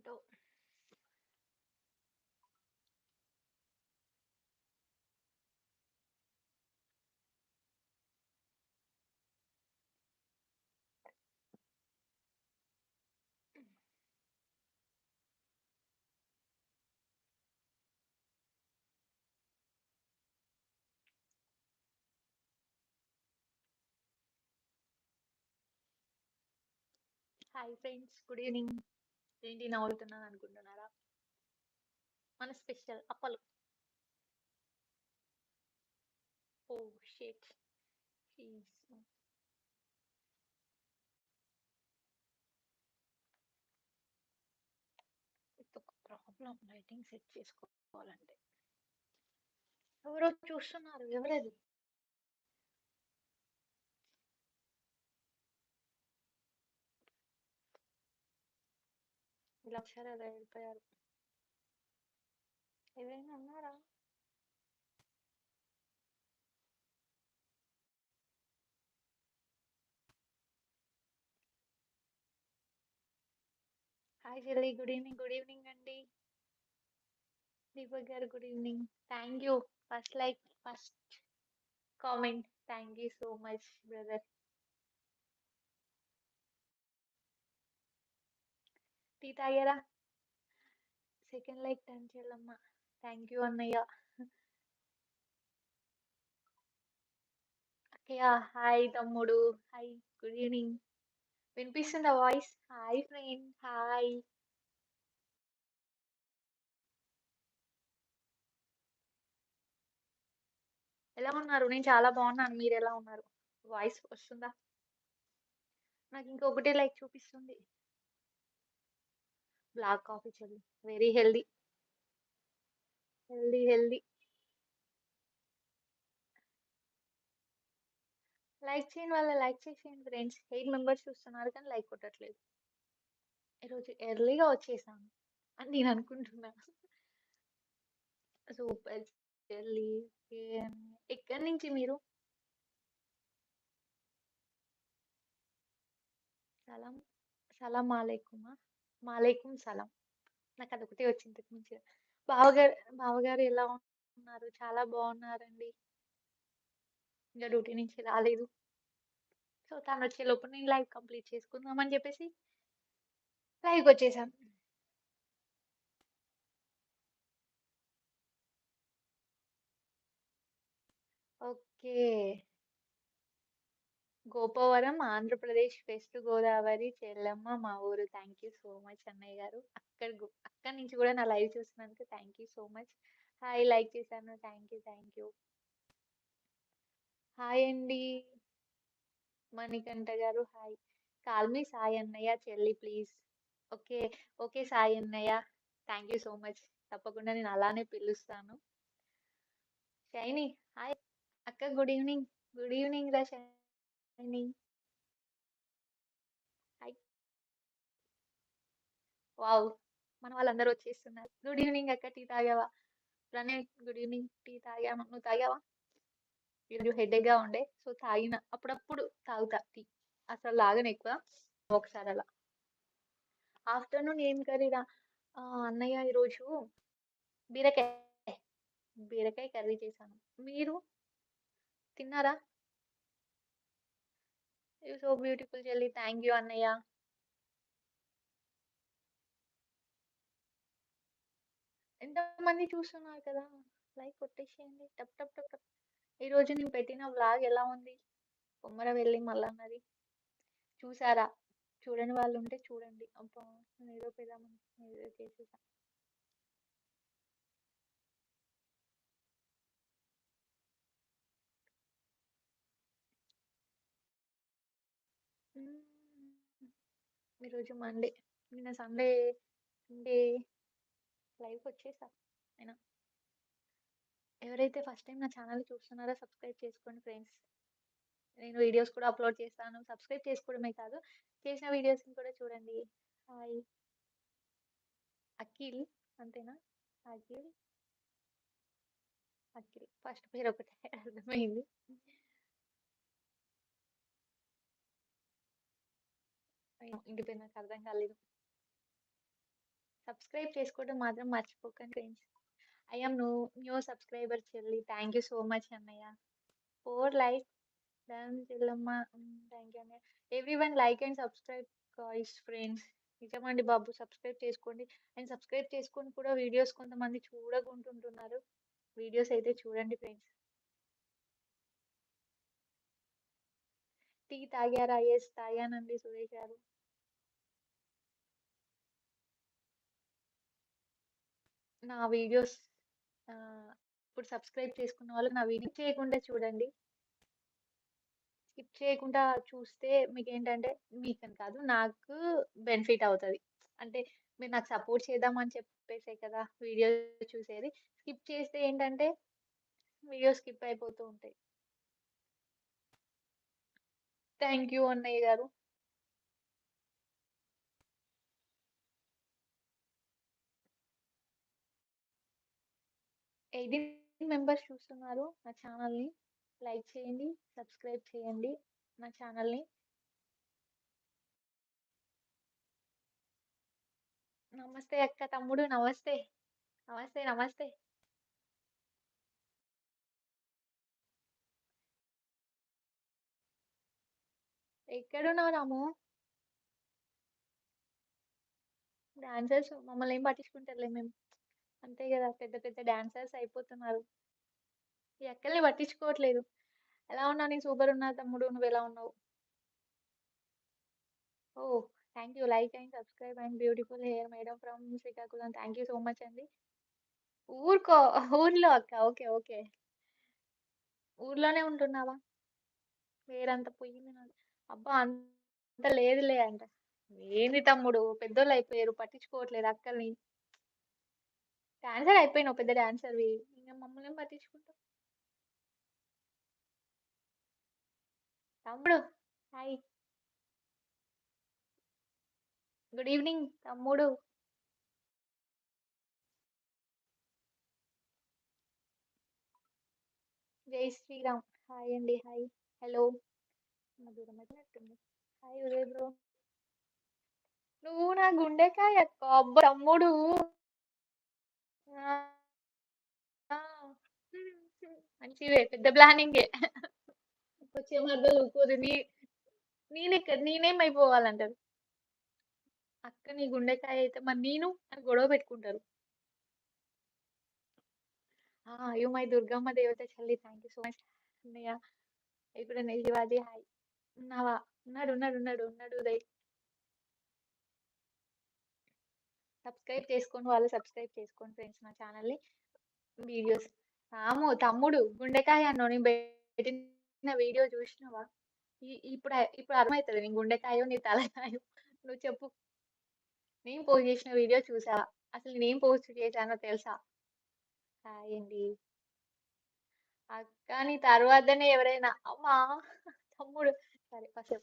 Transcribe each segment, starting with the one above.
ఉంటావు hi friends good evening ఏంటి నవ్వుతున్నాను అనుకుంటున్నారా? మన స్పెషల్ అప్పలు. ఓ షేట్ ఒక ప్రాబ్లం లైటింగ్ సెట్ చేసుకోవాలంటే. ఎవరో చూస్తున్నారు ఎవరది? ఇలా వెళ్ళిపోయారు ఎవరైనా ఉన్నారా హాయ్ చెల్లి గుడ్ ఈవినింగ్ గుడ్ ఈవినింగ్ అండి దీపక్ గారు good evening thank you first like first comment thank you so much brother tea తాగారా? Second like ten Chellamma thank you అన్నయ్య. అక్కయ్య హాయ్ తమ్ముడు. Hi good evening. వినిపిస్తుందా వాయిస్? Hi friend hi. ఎలా ఉన్నారు? నేను చాలా బాగున్నాను. మీరు ఎలా ఉన్నారు? వాయిస్ వస్తుందా? నాకు ఇంకొకటే లైక్ చూపిస్తుంది. బ్లాక్ కాఫీ చెల్లి very healthy healthy healthy like చేయని వాళ్ళ లైక్ చేసేయండి ఫ్రెండ్స్ ఎయిట్ మెంబర్స్ చూస్తున్నారు కానీ లైక్ కొట్టట్లేదు. ఈరోజు ఎర్లీగా వచ్చేసాను అని నేను అనుకుంటున్నా. సూపర్ ఎర్లీ ఎక్కడి నుంచి మీరు? సలాం. సలాం అలైకుమా? మాలైకుం సలాం. నాకు అదొకటి వచ్చింది ఇంతకు బావగారు బావగారు ఎలా ఉన్నారు? చాలా బాగున్నారండి. ఇంకా డ్యూటీ నుంచి రాలేదు. సో తను వచ్చే లోపు నేను లైవ్ కంప్లీట్ చేసుకుందామని చెప్పేసి లైవ్కి వచ్చేసాను ఓకే. గోపవరం ఆంధ్రప్రదేశ్ వెస్ట్ గోదావరి చెల్లమ్మ మా ఊరు. థ్యాంక్ యూ సో మచ్ అన్నయ్య గారు. అక్కడ అక్కడి నుంచి కూడా నా లైవ్ చూసినందుకు thank you so much hi like చేశాను. Thank you thank you hi అండి. మణికంఠ గారు హాయ్ కాల్మీ సాయి అన్నయ్య చెల్లి ప్లీజ్ ఓకే ఓకే సాయి అన్నయ్య. థ్యాంక్ యూ సో మచ్ తప్పకుండా నేను అలానే పిలుస్తాను. షైని హాయ్ అక్క గుడ్ ఈవినింగ్ గుడ్ ఈవినింగ్ రా షైని హాయ్ వావ్ మన వాళ్ళందరూ వచ్చేస్తున్నారు. గుడ్ ఈవినింగ్ అక్క. టీ తాగావా? ప్రణయ్ గుడ్ ఈవినింగ్ టీ తాగావా? నువ్వు తాగావా? ఈరోజు హెడేక్గా ఉండే. సో తాగిన. అప్పుడప్పుడు తాగుతా టీ అసలు లాగను ఎక్కువ. ఒకసారి అలా. ఆఫ్టర్నూన్ ఏం కర్రీరా అన్నయ్య ఈరోజు బీరకాయ. బీరకాయ కర్రీ చేశాను. మీరు? తిన్నారా? యూ సో బ్యూటిఫుల్ చెల్లి థ్యాంక్ యూ అన్నయ్య ఎంతమంది చూస్తున్నారు కదా? లైక్ కొట్టేసేయండి. టప్ టప్ టప్ టప్. ఈరోజు నేను పెట్టిన వ్లాగ్ ఎలా ఉంది? కొమ్మర వెళ్ళి మల్లన్నది చూసారా? చూడని వాళ్ళు ఉంటే చూడండి. అబ్బా నేను ఏదో పెద్దామని ఏదో చేసేసా మ్మ్. ఈరోజు మండే. నిన్న సండే సండే లైవ్ వచ్చేసా అయినా ఎవరైతే ఫస్ట్ టైం నా ఛానల్ చూస్తున్నారో సబ్స్క్రైబ్ చేసుకోండి ఫ్రెండ్స్. నేను వీడియోస్ కూడా అప్లోడ్ చేస్తాను. సబ్స్క్రైబ్ చేసుకోవడమే కాదు చేసిన వీడియోస్ని కూడా చూడండి. హాయ్. అఖిల్ అంతేనా? అఖిల్? అఖిల్. ఫస్ట్ పేరు ఒకటే అర్థమైంది. ఇంటి పేరు నాకు అర్థం కాలేదు. సబ్స్క్రైబ్ చేసుకోవడం మాత్రం మర్చిపోకండి friends. I am new new subscriber చెల్లి. థ్యాంక్ యూ సో మచ్ అన్నయ్య. ఫోర్ లైక్ డన్ చెల్లమ్మ. థ్యాంక్ యూ అన్నయ్య. Every one like and subscribe guys friends. నిజమండి బాబు సబ్స్క్రైబ్ చేసుకోండి. అండ్ సబ్స్క్రైబ్ చేసుకొని కూడా వీడియోస్ కొంతమంది చూడకుంటుంటున్నారు. వీడియోస్ అయితే చూడండి ఫ్రెండ్స్. టీ తాగారా? ఎస్ తాగానండి సురేష్ గారు. నా వీడియోస్ ఇప్పుడు సబ్స్క్రైబ్ చేసుకున్న వాళ్ళు నా వీడియో చేయకుండా చూడండి. స్కిప్ చేయకుండా చూస్తే మీకు ఏంటంటే మీకని కాదు నాకు బెనిఫిట్ అవుతుంది. అంటే మీరు నాకు సపోర్ట్ చేద్దామని చెప్పేసే కదా వీడియో చూసేది. స్కిప్ చేస్తే ఏంటంటే వీడియో స్కిప్ అయిపోతూ ఉంటాయి. థ్యాంక్ యూ అన్నయ్య గారు. ఎయిటీన్ మెంబర్స్ చూస్తున్నారు నా ఛానల్ని లైక్ చేయండి సబ్స్క్రైబ్ చేయండి నా ఛానల్ని. నమస్తే అక్క తమ్ముడు నమస్తే. నమస్తే నమస్తే. ఎక్కడున్నావు రాము? డాన్సర్స్ మమ్మల్ని ఏం పట్టించుకుంటారులే మేము? అంతే కదా పెద్ద పెద్ద డాన్సర్స్ అయిపోతున్నారు. ఈ అక్కల్ని పట్టించుకోవట్లేదు. ఎలా ఉన్నా నేను సూపర్ ఉన్నా తమ్ముడు నువ్వు ఎలా ఉన్నావు? ఓ thank you. Like and subscribe and beautiful hair madam from Srikakulam. Thank you so much అండి. ఊరుకో ఊర్లో అక్క. Okay okay. ఊర్లోనే ఉంటున్నావా? వేరంతా పోయింది నాది. అబ్బా అంత లేదులే అంట. ఏంది తమ్ముడు? పెద్దోళ్ళు అయిపోయారు. పట్టించుకోవట్లేదు అక్కల్ని. డాన్సర్ అయిపోయినావు పెద్ద డాన్సర్వి. ఇంకా మమ్మల్ని ఏం పట్టించుకుంటావు? తమ్ముడు హాయ్. గుడ్ ఈవినింగ్ తమ్ముడు. జై శ్రీరామ్. హాయ్ అండి హాయ్. హలో. దూరం అయినట్టుంది హాయ్ ఉదయ్ బ్రో. నువ్వు నా గుండెకాయ తమ్ముడు. ఆ, ఆ, పెద్ద ప్లానింగే. వచ్చే మధ్యలో ఊరుకోదు. నీ నేనే క- నేనేమైపోవాలంటారు? అక్క నీ గుండెకాయ అయితే మరి నేను అని గొడవ పెట్టుకుంటారు. ఆ అయ్యో మై దుర్గమ్మ దేవత చల్లి థ్యాంక్ యూ సో మచ్. అన్నయ్య ఇప్పుడు నేను శివాజీ హాయ్. ఉన్నావా? ఉన్నాడు ఉన్నాడు ఉన్నాడు ఉన్నాడు ఉదయ్. సబ్స్క్రైబ్ చేసుకోండి వాళ్ళు సబ్స్క్రైబ్ చేసుకోండి ఫ్రెండ్స్ మా ఛానల్ని. వీడియోస్. రాము తమ్ముడు గుండెకాయ అన్నావు నేను పెట్టిన వీడియో చూసినావా? ఇప్పుడు ఇప్పుడు అర్థమవుతుంది నీ గుండెకాయో నీ తలకాయో. నువ్వు చెప్పు. నేను పోస్ట్ చేసిన వీడియో చూసావా? అసలు నేను పోస్ట్ చేశానో తెలుసా? అండి అక్క నీ తర్వాతనే ఎవరైనా అమ్మా! తమ్ముడు. సరే ఫస్ట్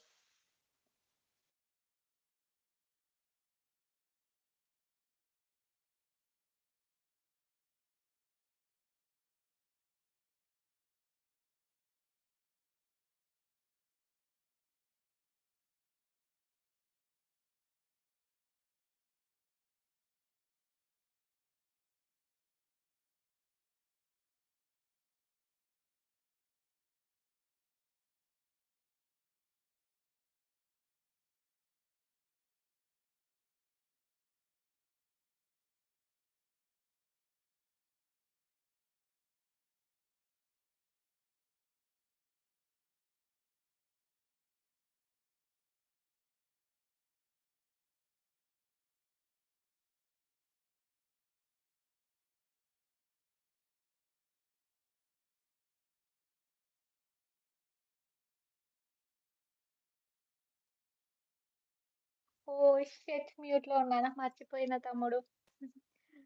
ఓ షెట్ మ్యూట్లో ఉన్నానా. మర్చిపోయిన తమ్ముడు.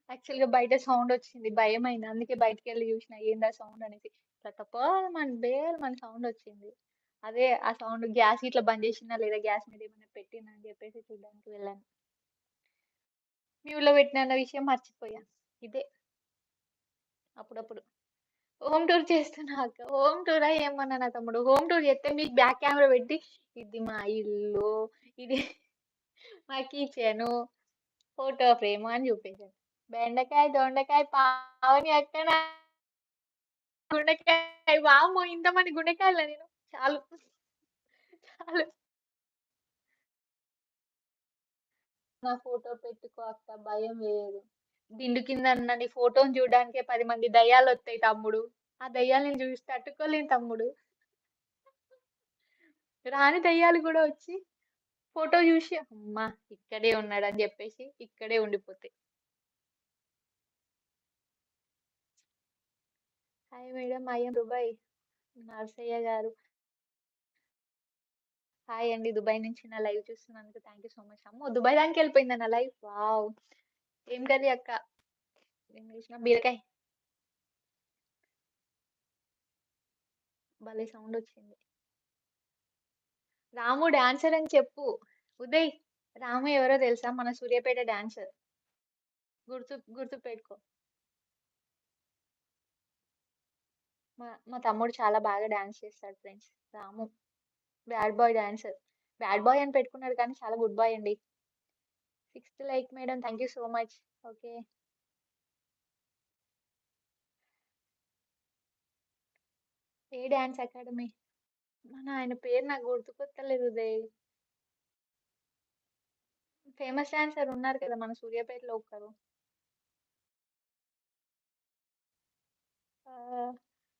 యాక్చువల్గా బయట సౌండ్ వచ్చింది. భయం అయింది. అందుకే బయటికి వెళ్ళి చూసిన. ఏందా సౌండ్ అనేసి. ఇట్లా తప్ప మన బేల్ మన సౌండ్ వచ్చింది. అదే ఆ సౌండ్ గ్యాస్ ఇట్లా బంద్ చేసినా లేదా గ్యాస్ మీద ఏమైనా పెట్టినా అని చెప్పేసి చూడడానికి వెళ్ళాను. మ్యూట్లో పెట్టిన విషయం మర్చిపోయా. ఇదే. అప్పుడప్పుడు. హోమ్ టూర్ చేస్తున్నా అక్క. హోమ్ టూరా ఏమన్నా నా తమ్ముడు? హోమ్ టూర్ చేస్తే మీకు బ్యాక్ కెమెరా పెట్టి ఇది మా ఇల్లు. ఇది మా ఇచ్చాను ఫోటో ఫ్రేమ్ అని చూపించాను. బెండకాయ, దొండకాయ, పావని అక్కడ నా గుండెకాయ ఇంత ఇంతమంది గుండెకాయలు నేను? చాలు. చాలు. నా ఫోటో పెట్టుకో అక్క భయం వేయదు. దిండు కింద నీ ఫోటోని చూడడానికే పది మంది దయ్యాలొత్తాయి తమ్ముడు. ఆ దయ్యాలని చూసి తట్టుకోలేను తమ్ముడు. రాని దయ్యాలు కూడా వచ్చి ఫోటో చూసి అమ్మా! ఇక్కడే ఉన్నాడు అని చెప్పేసి ఇక్కడే ఉండిపోతాయి. Hi madam. I Dubai. Narsayya గారు. హాయ్ అండి. దుబాయ్ నుంచి నా లైవ్ చూస్తున్నందుకు థ్యాంక్ యూ సో మచ్. అమ్మో! దుబాయ్ దానికి వెళ్ళిపోయింది నా లైవ్? వావ్! ఏం కర్రీ అక్క? ఏం చేసిన బీరకాయ. భలే సౌండొచ్చింది. రాము డాన్సర్ అని చెప్పు. ఉదయ్ రాము ఎవరో తెలుసా? మన సూర్యాపేట డాన్సర్. గుర్తు గుర్తు పెట్టుకో. మా మా తమ్ముడు చాలా బాగా డాన్స్ చేస్తాడు friends. Ramu. Bad boy dancer. Bad boy అని పెట్టుకున్నాడు కానీ చాలా గుడ్ బాయ్ అండి. Sixth like madam. Thank you so much. Okay. A dance academy? మన ఆయన పేరు నాకు గుర్తుకొత్తలేదు ఉదయ్. ఫేమస్ డాన్సర్ ఉన్నారు కదా! మన సూర్యాపేటలో ఒకరు.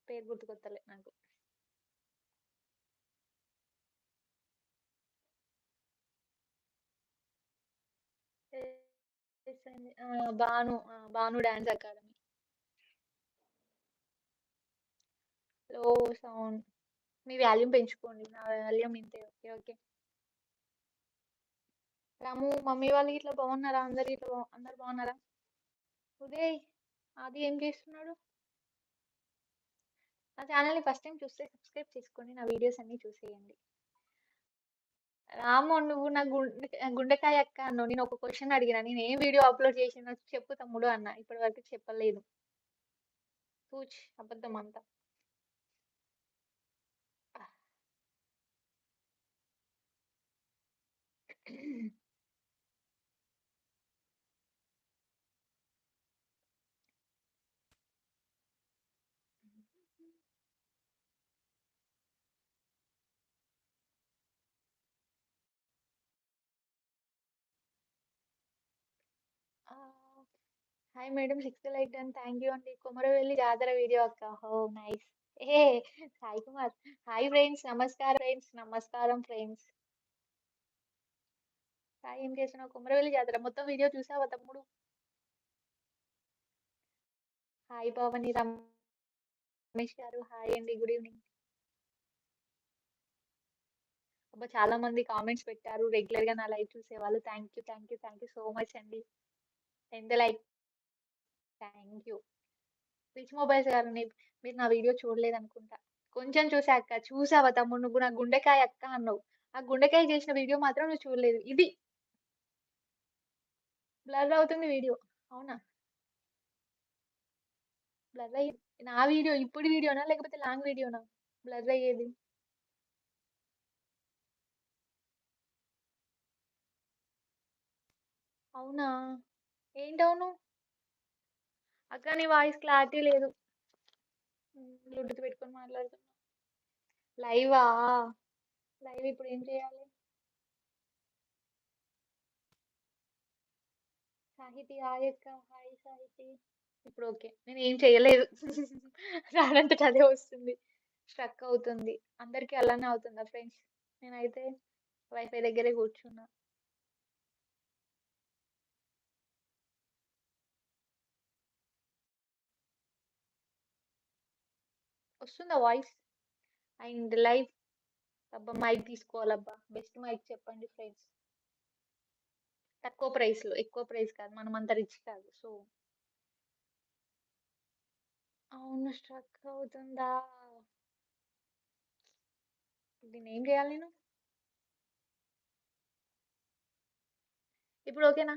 పేరు గుర్తుకొత్తలే నాకు. Bhanu Bhanu dance academy. Low sound. మీ వాల్యూమ్ పెంచుకోండి. నా వాల్యూమ్ ఇంతే. ఓకే. ఓకే. రాము మమ్మీ వాళ్ళు ఇట్లా బాగున్నారా? అందరు ఇట్లా అందరు బాగున్నారా? ఉదయ్ అది ఏం చేస్తున్నాడు? నా ఛానల్ని ఫస్ట్ టైం చూస్తే సబ్స్క్రైబ్ చేసుకోండి. నా వీడియోస్ అన్నీ చూసేయండి. రాము నువ్వు నా గుండె గుండెకాయ అక్క అన్నావు. నేను ఒక క్వశ్చన్ అడిగినా. నేను ఏం వీడియో అప్‌లోడ్ చేసినా చెప్పు తమ్ముడు అన్న ఇప్పటి వరకు చెప్పలేదు. తూచ్ అబద్ధం అంతా. ఆహ్, hi madam. Sixth like done. Thank you అండి. కొమరవెల్లి జాతర వీడియో అక్క. ఓహ్! నైస్. ఏ సాయి కుమార్. Hi friends. నమస్కారం ఫ్రెండ్స్. నమస్కారం ఫ్రెండ్స్. సాయి ఏం చేసినావు కొమరవెల్లి జాతర మొత్తం వీడియో చూసావా తమ్ముడు? హాయ్ పావని. రమేష్ గారు. హాయ్ అండి. Good evening. అబ్బా! చాలా మంది కామెంట్స్ పెట్టారు. రెగ్యులర్గా నా లైవ్ చూసేవాళ్ళు. Thank you. Thank you. Thank you so much అండి. ఎంత like thank you. Rich mobiles గారు మీరు నా వీడియో చూడలేదు అనుకుంటా కొంచెం చూసా అక్క. చూసావా తమ్ముడు నువ్వు నా గుండెకాయ అక్క అన్నావు. ఆ గుండెకాయ చేసిన వీడియో మాత్రం నువ్వు చూడలేదు. ఇది. బ్లర్ అవుతుంది వీడియో. అవునా? బ్లర్ అయ్యేది నా వీడియో ఇప్పుడు వీడియోనా? లేకపోతే లాంగ్ వీడియోనా? బ్లర్ అయ్యేది? అవునా? ఏంటవును? అక్క నీ వాయిస్ క్లారిటీ లేదు. లుడ్డుతో బ్లూటూత్ పెట్టుకొని మాట్లాడుతున్నా. లైవా? లైవ్ ఇప్పుడు ఏం చేయాలి? సాహితి హాయ్ అక్క. హాయ్ సాహితి. ఇప్పుడు ఓకే. నేను ఏం చేయలేదు. దానంతట అదే వస్తుంది. స్ట్రక్ అవుతుంది. అందరికి అలానే అవుతుందా ఫ్రెండ్స్? నేనైతే వైఫై దగ్గరే కూర్చున్నా. వస్తుందా వాయిస్? అండ్ లైవ్ అబ్బా! మైక్ తీసుకోవాలబ్బా! బెస్ట్ మైక్ చెప్పండి ఫ్రెండ్స్. తక్కువ ప్రైస్‌లో. ఎక్కువ ప్రైస్ కాదు. మనం అంత రిచ్ కాదు. సో అవును. స్ట్రక్ అవుతుందా? దీన్నేం చేయాలి నేను? ఇప్పుడు ఓకేనా?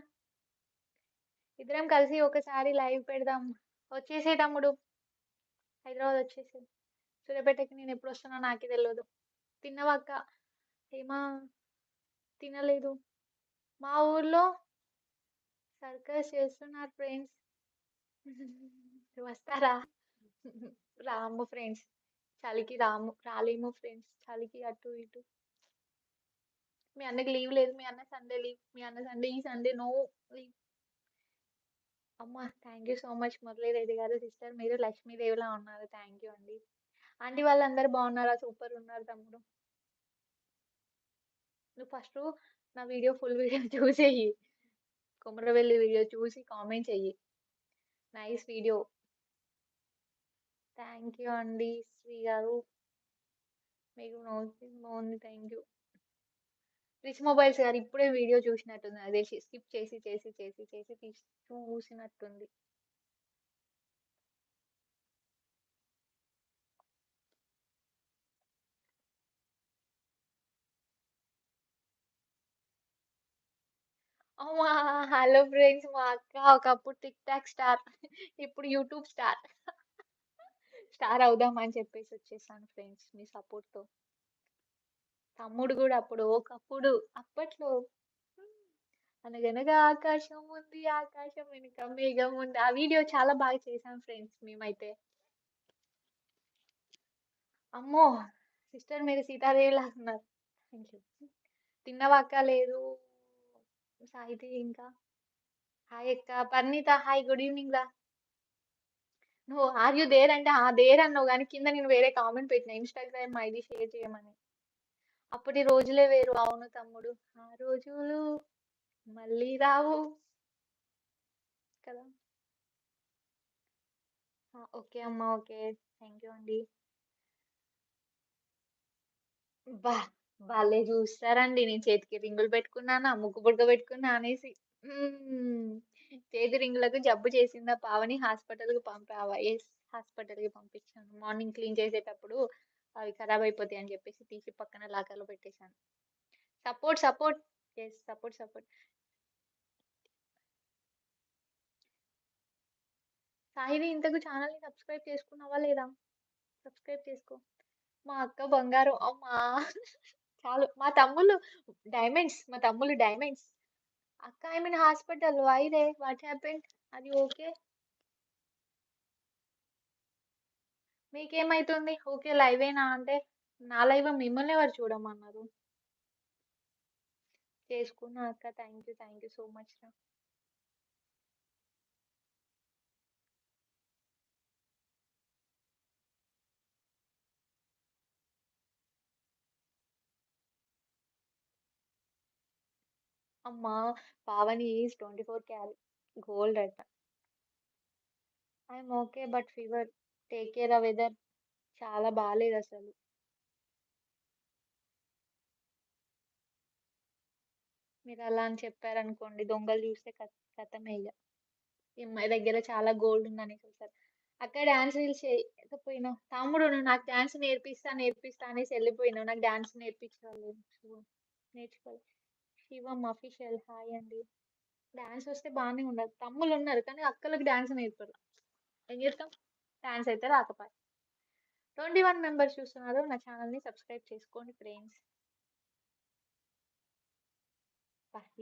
ఇద్దరం కలిసి ఒకసారి లైవ్ పెడదాం. వచ్చేసే తమ్ముడు. హైదరాబాద్ వచ్చేసేయ్. సూర్యాపేటకి వస్తానో నాకే తెలియదు తిన్నావా అక్క? ఏమా తినలేదు. మా ఊర్లో సర్కస్ చేస్తున్నారు ఫ్రెండ్స్. వస్తారా? రాము ఫ్రెండ్స్. చలికి రాము రాలేము ఫ్రెండ్స్. చలికి అటు ఇటు. మీ అన్నకి లీవ్ లేదు. మీ అన్న సండే లీవ్. మీ అన్న సండే ఈ సండే నో లీవ్. అమ్మ! Thank you so much Murali Reddy గారు. సిస్టర్ మీరు లక్ష్మీదేవిలా ఉన్నారు. థ్యాంక్ యూ అండి. ఆంటీ వాళ్ళందరూ బాగున్నారా? సూపర్ ఉన్నారు తమ్ముడు. నువ్వు ఫస్ట్ నా video full video చూసేయి. Komaravelli video చూసి కామెంట్ చెయ్యి. Nice video. థ్యాంక్ యూ అండి శ్రీ గారు. మీకు నోటింగ్ బాగుంది. Thank you. రిచ్ మొబైల్స్ గారు ఇప్పుడే వీడియో చూసినట్టుంది అదే స్కిప్ చేసి, చేసి, చేసి, చేసి చూసినట్టుంది. అమ్మా! Hello friends. మా అక్క ఒకప్పుడు టిక్ టాక్ స్టార్. ఇప్పుడు యూట్యూబ్ స్టార్. స్టార్ అవుదాం అని చెప్పేసి వచ్చేసాను ఫ్రెండ్స్ మీ సపోర్ట్‌తో. తమ్ముడు కూడా అప్పుడు ఒకప్పుడు అప్పట్లో అనగనగా ఆకాశం ఉంది. ఆకాశం వెనుక మేఘం ఉంది. ఆ వీడియో చాలా బాగా చేసాం ఫ్రెండ్స్ మేమైతే. అమ్మో! సిస్టర్ మీరు సీతాదేవిలా లాగున్నారు థ్యాంక్ యూ. తిన్నవాక లేదు. సాహితీ ఇంకా. హాయ్ అక్క. పర్ణిత హాయ్ గుడ్ ఈవెనింగ్ రా. నువ్వు ఆర్ యూ దేర్ అంటే ఆ! దేర్ అన్నావు కానీ కింద నేను వేరే కామెంట్ పెట్టిన ఇన్‌స్టాగ్రామ్ ఐడి షేర్ చేయమని. అప్పటి రోజులే వేరు. అవును తమ్ముడు. ఆ రోజులు మళ్ళీ రావు. కదా! ఓకే అమ్మా ఓకే. థ్యాంక్ యూ అండి. బా భలే చూస్తారండి. నేను చేతికి రింగులు పెట్టుకున్నానా, ముక్కు బుడగ పెట్టుకున్నా అనేసి. చేతి రింగులకు జబ్బు చేసిందా పావని హాస్పిటల్‌కి పంపావా? ఎస్ హాస్పిటల్‌కి పంపించాను. మార్నింగ్ క్లీన్ చేసేటప్పుడు అవి ఖరాబ్ అయిపోతాయి అని చెప్పేసి తీసి పక్కన లాకర్‌లో పెట్టేసాను. Support, support. Yes support, support. Sahini ఇంతకు ఛానల్ని సబ్స్క్రైబ్ చేసుకున్నావా లేదా? సబ్స్క్రైబ్ చేసుకో. మా అక్క బంగారం. అమ్మా! చాలు. మా తమ్ముళ్ళు డైమండ్స్. మా తమ్ముళ్ళు డైమండ్స్. అక్క I am hospital. Why what happened? అది ఓకే? మీకేమైతుంది? ఊకే లైవేనా అంటే, నా లైవ్ మిమ్మల్ని ఎవరు చూడమన్నారు? చేసుకున్నా అక్క. Thank you. Thank you so much రా. అమ్మా! Pavani is twenty four carat gold అట. I'm okay. But fever. Take care ఆ వెదర్ చాలా బాగాలేదు అసలు మీరు అలా అని చెప్పారనుకోండి దొంగలు చూస్తే కత్ కథమే ఇగ. అమ్మాయి దగ్గర చాలా గోల్డ్ ఉందని చూస్తారు అక్క డాన్స్ రీల్స్ చేయకపోయినావు. తమ్ముడు నువ్వు నాకు డాన్స్ నేర్పిస్తా, నేర్పిస్తా అనేసి వెళ్ళిపోయినావు నాకు డాన్స్ నేర్పించాలి నేర్చుకోవాలి శివం అఫీషియల్ హాయ్ అండి. డాన్స్ వస్తే బాగానే ఉండదు. తమ్ముళ్ళున్నారు కానీ అక్కలకు డాన్స్ నేర్పరు. ఏం చేస్తాం? డాన్స్ అయితే రాకపాయె. 21 మెంబర్స్ చూస్తున్నారు. నా ఛానల్ని సబ్స్క్రైబ్ చేసుకోండి ఫ్రెండ్స్.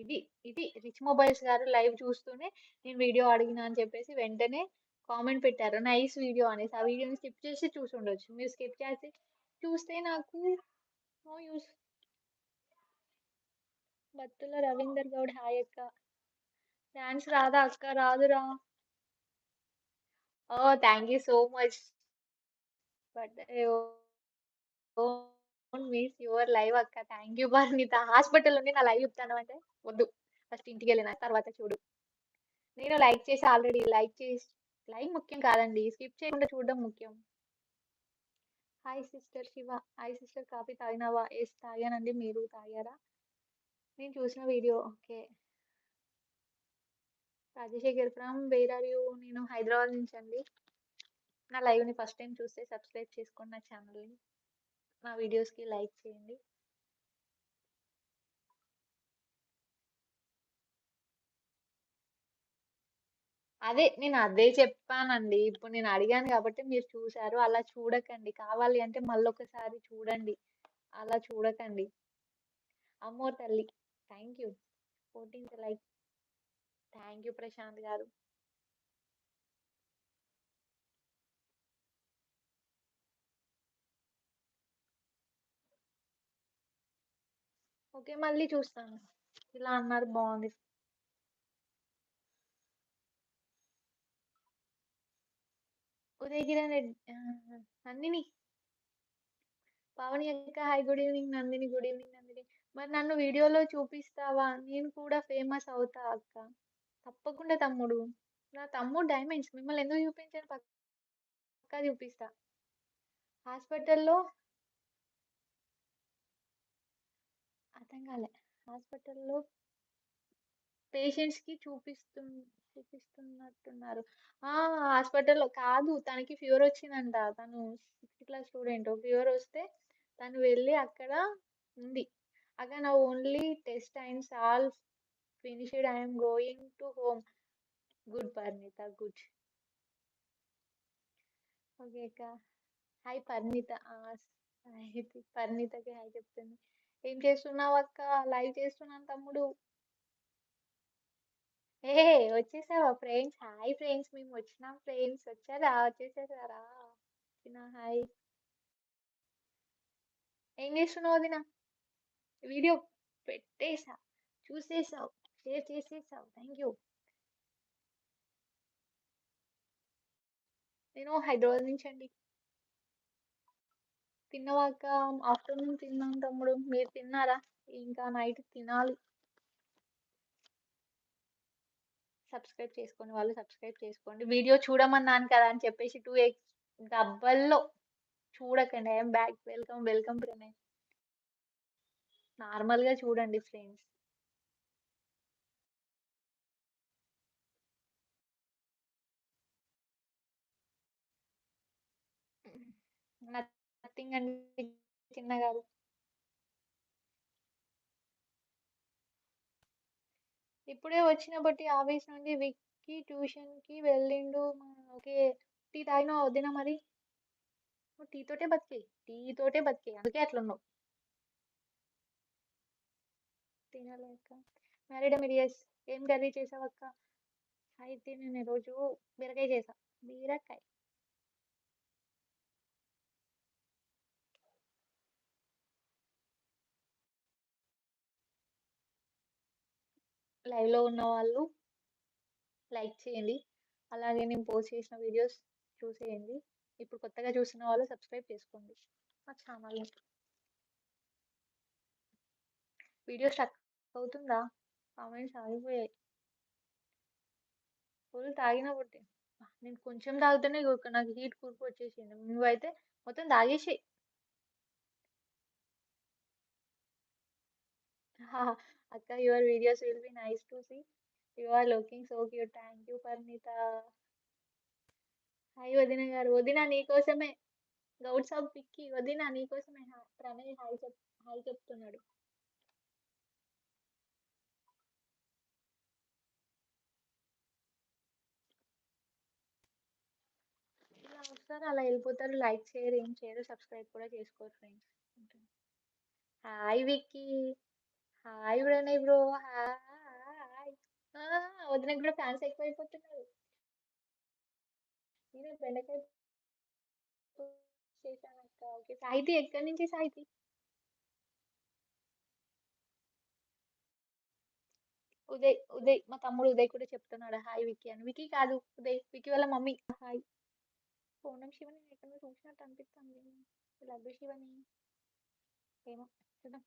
ఇది, ఇది రిచ్ మొబైల్స్ గారు లైవ్ చూస్తూనే నేను వీడియో అడిగినా అని చెప్పేసి వెంటనే కామెంట్ పెట్టారు. నైస్ వీడియో అనేసి. ఆ వీడియోని స్కిప్ చేసి చూసుండొచ్చు. మీరు స్కిప్ చేసి చూస్తే నాకు no use Battula Ravinder Goud hi అక్క. థ్యాంక్స్ రాదా అక్క? రాదురా. ఓ thank you so much. But I miss your live అక్క. Thank you Parnitha. హాస్పిటల్ ఉండి నా లైవ్ చెప్తాను అంటే వద్దు. ఫస్ట్ ఇంటికెళ్ళిన తర్వాత చూడు. నేను లైక్ చేసి ఆల్రెడీ లైక్ చేసి లైక్ ముఖ్యం కాదండి. స్కిప్ చేయకుండా చూడడం ముఖ్యం. Hi sister Shiva. Hi sister coffee తాగినావా? Yes తాగానండి. మీరు తాగారా? నేను చూసిన video. Okay. Rajasekhar from where are you? నేను హైదరాబాద్ నుంచి అండి నా లైవ్‌ని ఫస్ట్ టైం చూస్తే సబ్స్క్రైబ్ చేసుకోండి నా ఛానల్ని నా వీడియోస్‌కి లైక్ చేయండి. అదే నేను అదే చెప్పానండి. ఇప్పుడు నేను అడిగాను కాబట్టి మీరు చూశారు అలా చూడకండి. కావాలి అంటే మళ్ళొకసారి చూడండి. అలా చూడకండి. అమ్మో తల్లి. Thank you. 14థ్ like. Thank you Prashanth గారు. ఓకే. మళ్ళీ చూస్తాను. ఇలా అన్నారు బాగుంది ఉదయగిరణ్ రెడ్డి నందిని. పావని యొక్క hi good evening Nandini. Good evening మరి నన్ను వీడియోలో చూపిస్తావా? నేను కూడా ఫేమస్ అవుతా అక్క. తప్పకుండా తమ్ముడు. నా తమ్ముడు డైమండ్స్ మిమ్మల్ని ఎందుకు చూపించాను పక్కా చూపిస్తా. హాస్పిటల్‌లో అర్థం కాలే. హాస్పిటల్‌లో పేషెంట్స్‌కి చూపిస్తు చూపిస్తున్నట్టున్నారు. ఆ! హాస్పిటల్‌లో కాదు తనకి ఫీవర్ వచ్చిందంట. తను సిక్స్త్ క్లాస్ స్టూడెంట్. ఫీవర్ వస్తే తను వెళ్ళి అక్కడ ఉంది. అక్క now only test times all finished I am going to home. Good Parnitha good. Okay అక్క. హాయ్ పర్ణిత. పర్ణితకి హాయ్ చెప్తుంది. ఏం చేస్తున్నావు అక్క? లైవ్ చేస్తున్నాను తమ్ముడు. ఏ వచ్చేసావా ఫ్రెండ్స్? హాయ్ ఫ్రెండ్స్ మేము వచ్చినాం ఫ్రెండ్స్. వచ్చారా? వచ్చేసేసారా? చిన్న హాయ్. ఏం చేస్తున్నావు వదిన? వీడియో పెట్టేసా. చూసేసావు. షేర్ చేసేసావు. Thank you. నేను హైదరాబాద్ నుంచి అండి. తిన్నవాక ఆఫ్టర్‌నూన్ తిన్నాను తమ్ముడు. మీరు తిన్నారా? ఇంకా నైట్ తినాలి. సబ్స్క్రైబ్ చేసుకోండి వాళ్ళు సబ్స్క్రైబ్ చేసుకోండి. వీడియో చూడమన్నాను కదా అని చెప్పేసి టూ ఎక్స్ డబ్బల్లో చూడకండి. I'm back. Welcome, welcome Pranay. నార్మల్‌గా చూడండి ఫ్రెండ్స్. నథింగ్ అండి చిన్న గారు. ఇప్పుడే వచ్చిన బట్టి ఆఫీస్ నుండి విక్కీ ట్యూషన్‌కి వెళ్ళిండు. ఓకే. టీ తాగినావా వద్దినా మరి? నువ్వు టీ తోటే బతికేయి. టీ తోటే బతికేయి. అందుకే అట్లున్నావు. తినలే అక్క. మ్యారీడా మీరు ఏం కర్రీ చేసావక్క? అయితే నేను ఈరోజు బీరకాయ చేసా బీరకాయ. లైవ్‌లో ఉన్న వాళ్ళు లైక్ చేయండి. అలాగే నేను పోస్ట్ చేసిన వీడియోస్ చూసేయండి. ఇప్పుడు కొత్తగా చూసిన వాళ్ళు సబ్స్క్రైబ్ చేసుకోండి. మా ఛానల్ వీడియో స్ట్రక్ అవుతుందా? కామెంట్స్ ఆగిపోయాయి. ఫుల్ తాగినా ఒకటే. నేను కొంచెం తాగితేనే ఇగో నాకు హీట్ కూర్పు వచ్చేసింది. నువ్వైతే మొత్తం తాగేసి అక్క your videos will be nice to see. You are looking so cute. Thank you Parnitha. Hi వదిన గారు. వదిన నీకోసమే. గౌడ్ సాబ్ పిక్కి వదిన నీకోసమే ప్రణయ్ హాయ్ చెప్ హాయ్ చెప్తున్నాడు. ఇలా అలా వెళ్ళిపోతారు లైక్ చేయరు, ఏం చేయరు. సబ్స్క్రైబ్ కూడా చేసుకోరు ఫ్రెండ్స్. హాయ్ విక్కీ. హాయ్ బ్రోనే బ్రో. హాయ్. ఆ! కూడా ఫ్యాన్స్ ఎక్కువైపోతున్నారు. నేను బెండకాయ చేశానక్క. ఓకే. సాహితీ ఎక్కడి నుంచి సాహితీ? ఉదయ్, ఉదయ్ మా తమ్ముడు ఉదయ్ కూడా చెప్తున్నాడు హాయ్ విక్కీ అని. విక్కీ కాదు ఉదయ్. విక్కీ వాళ్ళ మమ్మీ. హాయ్. పూర్ణం శివని ఎక్కడ చూసినట్టు అనిపిస్తుంది. లడ్డు శివని. ఏమో చూద్దాం.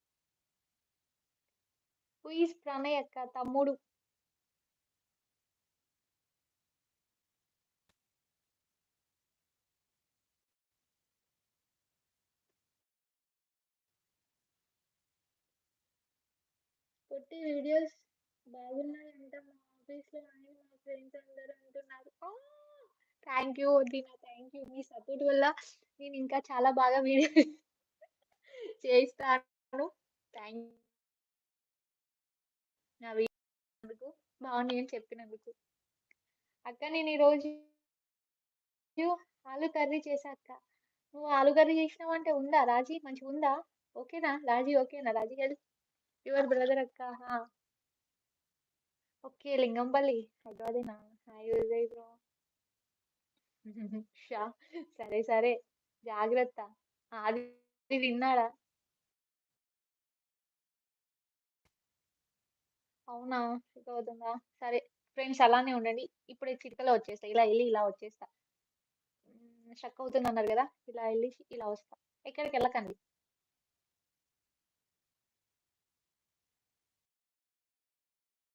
హూ ప్రణయ్ అక్క? తమ్ముడు. పొట్టి వీడియోస్ బాగున్నాయంట మా ఆఫీస్‌లో అని మా ఫ్రెండ్స్ అందరూ అంటున్నారు. థ్యాంక్ యూ వదిన. Thank you. మీ సపోర్ట్ వల్ల నేను ఇంకా చాలా బాగా వీడియో చేస్తాను. థ్యాంక్ నా వీడియో బాగుంది అని చెప్పినందుకు. అక్క నేను ఈరోజు ఆలు కర్రీ చేశా అక్క. నువ్వు ఆలు కర్రీ చేసినావంటే ఉందా రాజీ? మంచిగుందా? ఓకేనా? రాజీ ఓకేనా? రాజీ హెల్త్? యువర్ బ్రదర్ అక్క. Okay. Lingampally. హైదరాబాదేనా? Hi bro. Shah సరే, సరే. జాగ్రత్త. ఆది విన్నాడా? అవునా? అవుతుందా సరే. ఫ్రెండ్స్ అలానే ఉండండి. ఇప్పుడే చిటికలో వచ్చేస్తా. ఇలా వెళ్ళి ఇలా వచ్చేస్తా. షక్ స్ట్రక్ అవుతుందన్నారు కదా ఇలా వెళ్ళి ఇలా వస్తా. ఎక్కడికెళ్ళకండి.